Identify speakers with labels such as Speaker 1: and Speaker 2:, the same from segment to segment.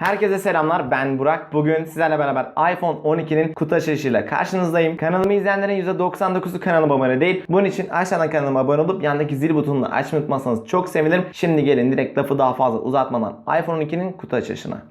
Speaker 1: Herkese selamlar ben Burak. Bugün sizlerle beraber iPhone 12'nin kutu açılışıyla karşınızdayım. Kanalımı izleyenlerin %99'u kanalıma abone değil. Bunun için aşağıdan kanalıma abone olup yandaki zil butonunu açmayı unutmazsanız çok sevinirim. Şimdi gelin direkt lafı daha fazla uzatmadan iPhone 12'nin kutu açılışına.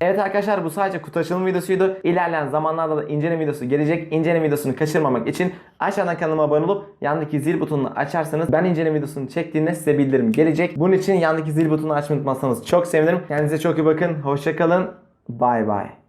Speaker 1: Evet arkadaşlar bu sadece kutu açılım videosuydu. İlerleyen zamanlarda da inceleme videosu gelecek. İnceleme videosunu kaçırmamak için aşağıdan kanalıma abone olup yandaki zil butonunu açarsanız ben inceleme videosunu çektiğinde size bildirim gelecek. Bunun için yandaki zil butonunu açmayı unutmazsanız çok sevinirim. Kendinize çok iyi bakın. Hoşçakalın. Bay bay.